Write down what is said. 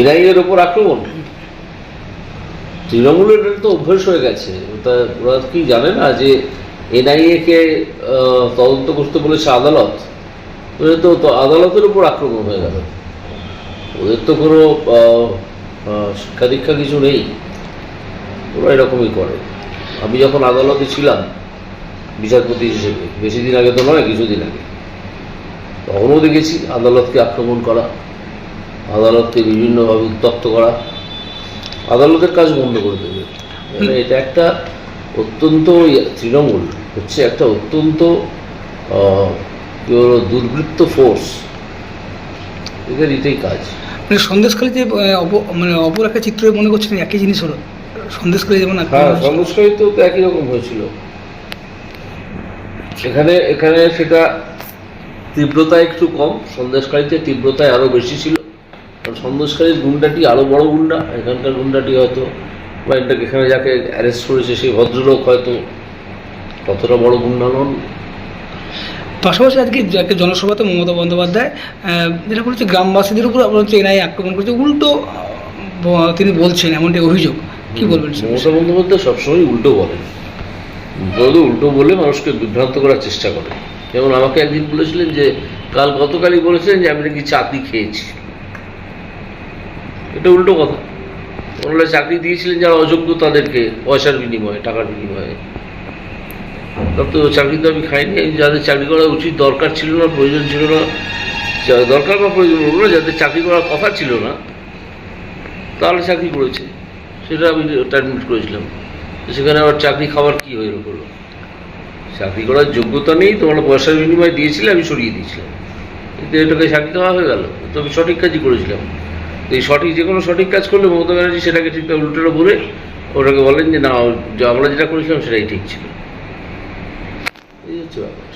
এনআইএর ওপর আক্রমণ। তৃণমূলের তো অভ্যেস হয়ে গেছে। ওটা ওরা কি জানে না যে এনআইএ কে তদন্ত করতে বলেছে আদালত। তো তো আদালতের উপর আক্রমণ হয়ে গেল। ওদের তো কোনো শিক্ষা দীক্ষা কিছু নেই। ওরা এরকমই করে। আমি যখন আদালতে ছিলাম, বিচারপতি হিসেবে, বেশি দিন আগে তো নয়, কিছুদিন আগে। তখনও দেখেছি আদালতকে আক্রমণ করা। আদালতকে বিভিন্নভাবে উত্তপ্ত করা আদালতের কাজ বন্ধ করে দেবে। মানে এটা একটা অত্যন্ত ইয়ে- তৃণমূল হচ্ছে একটা অত্যন্ত কি বলব দুর্বৃত্ত ফোর্স এদের এটাই কাজ। মানে আহ, অপ- মানে অপর একটা চিত্র মনে করছেন একই জিনিস হলো? সন্দেশখালী যেমন হ্যাঁ। সংস্কারী তো একই রকম হয়েছিল। এখানে এখানে সেটা তীব্রতা একটু কম সন্দেশকারীতে তীব্রতায় আরও বেশি ছিল। কারণ সন্দেশকারীর গুন্ডাটি আরও বড় গুন্ডা? এখানকার গুন্ডাটি হয়তো বা এটা এখানে যাকে অ্যারেস্ট করেছে সেই ভদ্রলোক হয়তো ততটা বড় গুন্ডা নন। পাশাপাশি আজকে যাকে জনসভাতে মমতা বন্দ্যোপাধ্যায় যেটা বলেছে গ্রামবাসীদের উপর আপনার হচ্ছে এনআই আক্রমণ করেছে উল্টো তিনি বলছেন এমনটি অভিযোগ। কি বলবেন? মমতা বন্দ্যোপাধ্যায় সবসময় উল্টো বলেন। উল্টো উল্টো বলে মানুষকে বিভ্রান্ত করার চেষ্টা করে। যেমন আমাকে একদিন বলেছিলেন যে কাল গতকালই বলেছিলেন যে আমি নাকি চাকরি খেয়েছি। এটা উল্টো কথা। ওনারা চাকরি দিয়েছিলেন যারা অযোগ্য তাদেরকে, পয়সার বিনিময়ে, টাকার বিনিময়ে। তার তো চাকরি তো আমি খাইনি যাদের চাকরি করা উচিত দরকার ছিল না, প্রয়োজন ছিল না দরকার বা প্রয়োজন হলো যাদের চাকরি করার কথা ছিল না তাহলে চাকরি করেছে। সেটা আমি টার্মিনেট করেছিলাম। সেখানে আবার চাকরি খাওয়ার কী হয়ে হলো চাকরি করার যোগ্যতা নেই, তোমার পয়সার বিনিময়ে দিয়েছিলে, আমি সরিয়ে দিয়েছিলাম। কিন্তু এটাকে চাকরি দেওয়া হয়ে গেল। তো আমি সঠিক কাজই করেছিলাম। এই সঠিক, যে কোনো সঠিক কাজ করলে মমতা ব্যানার্জি সেটাকে ঠিক উল্টোটা বলে ওটাকে বলেন যে, না, আমরা যেটা করেছিলাম সেটাই ঠিক ছিল। এই হচ্ছে ব্যাপার।